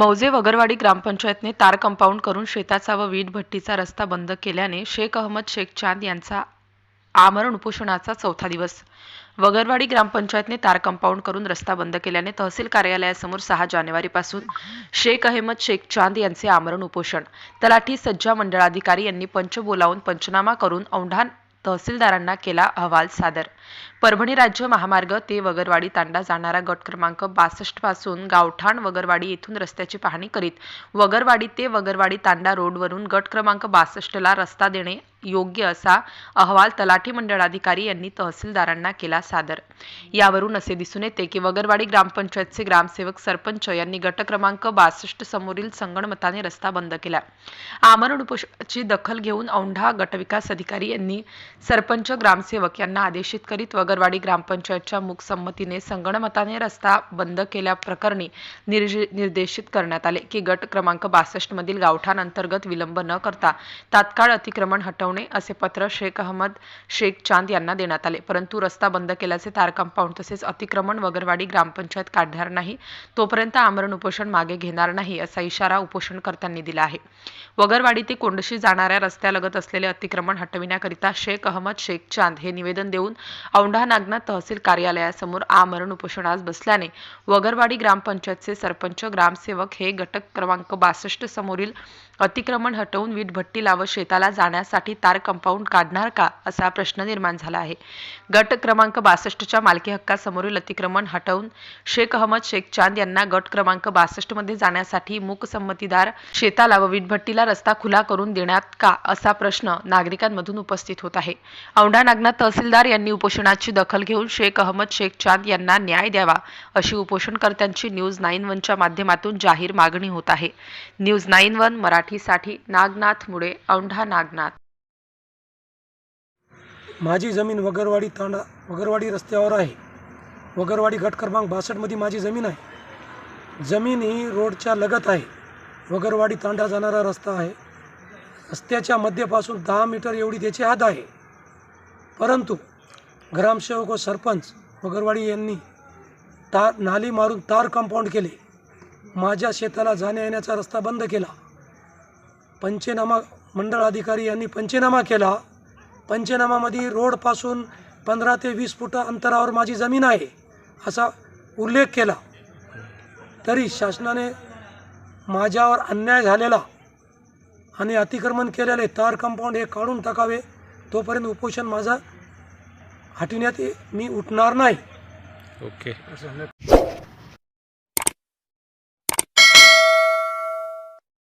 मौजे वगरवाडी ग्रामपंचायतने तार कंपाऊंड करून शेताचा व वीट भट्टीचा रस्ता बंद केल्याने शेख अहमद शेख चांद यांचा आमरण उपोषणाचा चौथा दिवस. वगरवाडी ग्रामपंचायतने तार कंपाऊंड करून रस्ता बंद केल्याने तहसील कार्यालयासमोर सहा जानेवारीपासून शेख अहमद शेख चांद यांचे आमरण उपोषण. तलाठी सज्जा मंडळाधिकारी यांनी पंच बोलावून पंचनामा करून औंढा तहसीलदारांना केला अहवाल सादर. परभणी राज्य महामार्ग ते वगरवाडी तांडा जाणारा गट क्रमांक बासष्टपासून गावठाण वगरवाडी येथून रस्त्याची पाहणी करीत वगरवाडी ते वगरवाडी तांडा रोडवरून गट क्रमांक बासष्टला रस्ता देणे योग्य असा अहवाल तलाठी मंडळ अधिकारी यांनी तहसीलदारांना केला सादर. यावरून असे दिसून येते की वगरवाडी ग्रामपंचायतचे ग्रामसेवक सरपंच यांनी गट क्रमांक बासष्ट समोरील संगणमताने रस्ता बंद केला. आमरण उपोषणाची दखल घेऊन औंढा गटविकास अधिकारी यांनी सरपंच ग्रामसेवक यांना आदेशित करीत वगरवाडी ग्रामपंचायतच्या मूकसंमतीने संगणमताने रस्ता बंद केल्याप्रकरणी निर्देशित करण्यात आले की गट क्रमांक बासष्ट मधील गावठाण अंतर्गत विलंब न करता तात्काळ अतिक्रमण हटवणे असे पत्र शेख अहमद शेख चांद यांना देण्यात आले. परंतु रस्ता बंद केल्याचे तार कंपाऊंड तसेच अतिक्रमण वगरवाडी ग्रामपंचायत काढणार नाही तोपर्यंत आमरण उपोषण मागे घेणार नाही असा इशारा उपोषणकर्त्यांनी दिला आहे. वगरवाडी ते कोंडशी जाणाऱ्या रस्त्यालगत असलेले अतिक्रमण हटविण्याकरिता शेख अहमद शेख चांद हे निवेदन देऊन औंढा नागनाथ तहसील कार्यालयासमोर आमरण उपोषणास बसल्याने वगरवाडी ग्रामपंचायतचे सरपंच ग्रामसेवक हे घटक क्रमांक बासष्ट समोरील अतिक्रमण हटवून वीट वीटभट्टीला व शेताला जाण्यासाठी तार कंपाऊंड काढणार का असा प्रश्न निर्माण झाला आहे. गट क्रमांक बासष्टच्या मालकी हक्कासमोरील अतिक्रमण हटवून शेख अहमद शेख चांद यांना गट क्रमांक बासष्टमध्ये जाण्यासाठी मूकसंमतीदार शेताला व वीटभट्टीला रस्ता खुला करून देण्यात का असा प्रश्न नागरिकांमधून उपस्थित होत आहे. औंढा नागनाथ तहसीलदार यांनी उपोषणाची दखल घेऊन शेख अहमद शेख चांद यांना न्याय द्यावा अशी उपोषणकर्त्यांची न्यूज नाईन वनच्या माध्यमातून जाहीर मागणी होत आहे. न्यूज नाईन वन मराठीसाठी नागनाथ मुळे औंढा नागनाथ. माझी जमीन वगरवाडी तांडा वगरवाडी रस्त्यावर आहे. वगरवाडी गट क्रमांक बासष्टमध्ये माझी जमीन आहे. जमीन ही रोडच्या लगत आहे. वगरवाडी तांडा जाणारा रस्ता आहे. रस्त्याच्या मध्यपासून दहा मीटर एवढी त्याची हात आहे. परंतु ग्रामसेवक व सरपंच वगरवाडी यांनी तार नाली मारून तार कंपाऊंड केले. माझ्या शेताला जाण्या येण्याचा रस्ता बंद केला. पंचनामा मंडळ अधिकारी यांनी पंचनामा केला. पंचनामामध्ये रोडपासून पंधरा ते वीस फुट अंतरावर माझी जमीन आहे असा उल्लेख केला. तरी शासनाने माझ्यावर अन्याय झालेला आणि अतिक्रमण केलेले तार कंपाऊंड हे काढून टाकावे तोपर्यंत उपोषण माझा हटविण्यात मी उठणार नाही. ओके.